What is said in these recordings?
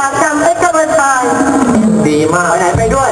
อากจำเอ็กซ์เวนไาย ดีมากไปไหนไปด้วย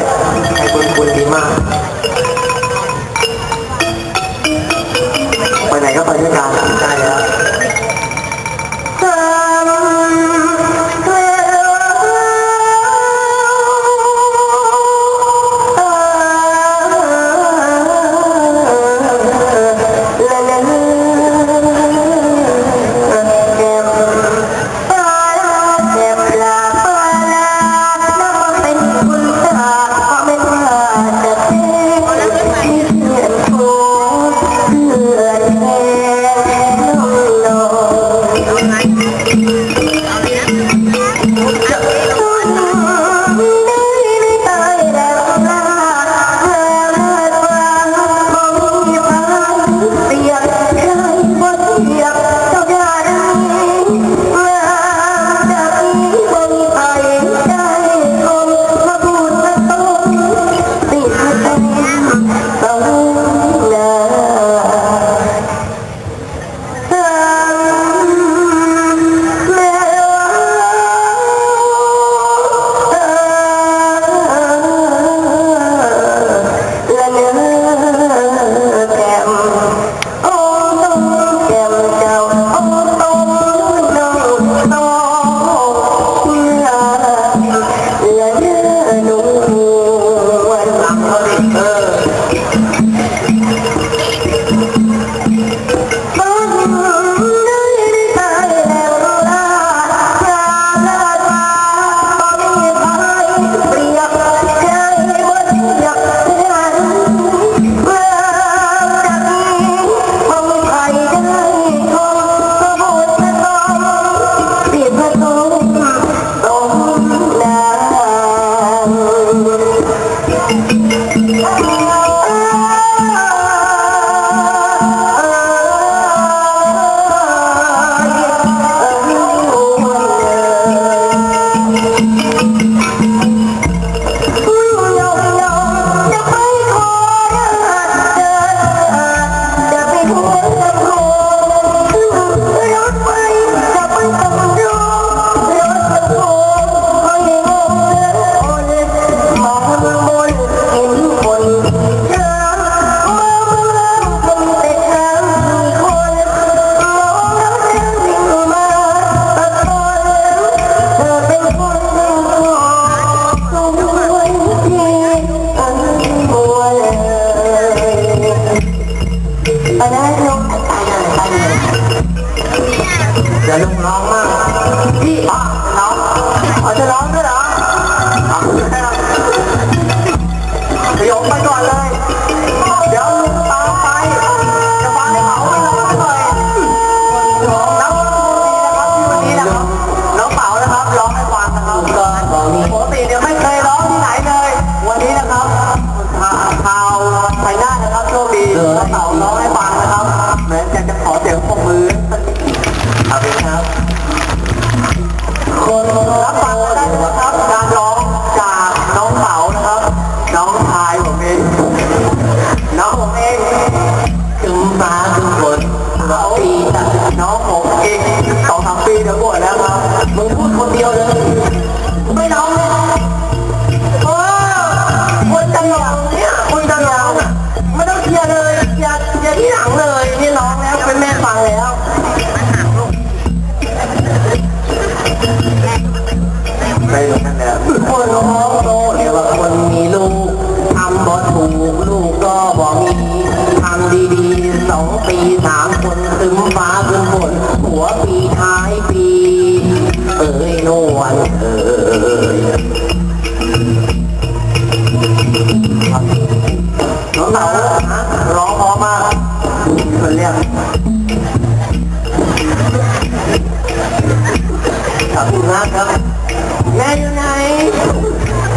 ไหน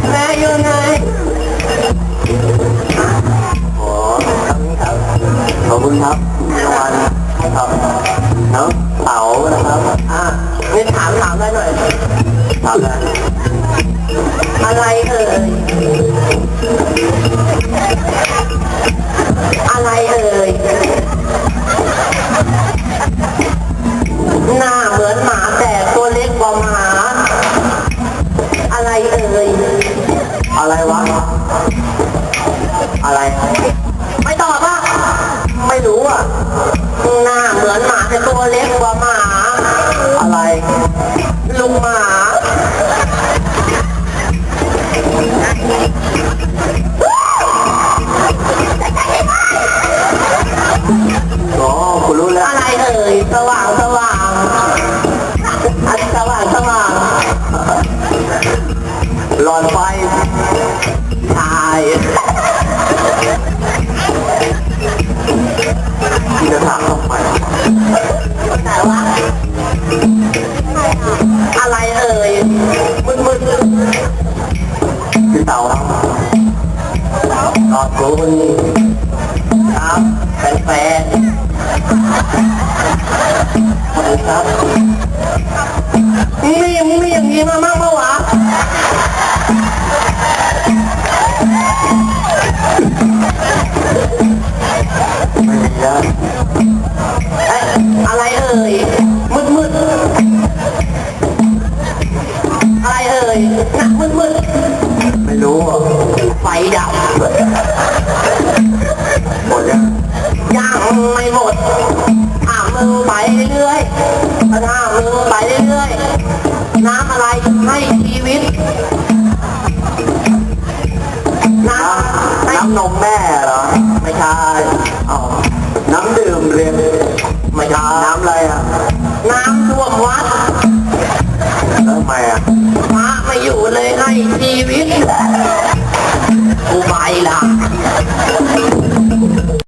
แม่อยู่ไหนอ๋อครับครับขอบคุณครับรางวันครับเนาะเเสานะครับ อะนี่ถามถามได้หน่อย ถามได้อะไรเอ่ย อะไรเอ่ย จะตัวเล็กกว่าหมา อะไร ลุงหมาอ๋คุณรู้แล้ว อะไรเอ่ยสว่าง พี่เต๋าบขอบคุณครับแฟนๆขอบคุณครับนี่มึงมีอย่างนี้มามั่งเมื่อวะไม่มีแล้วเอ้ยอะไรเอ่ยมืดมืดอะไรเอ่ยหนักมืดมืดไม่รู้อะ ไฟ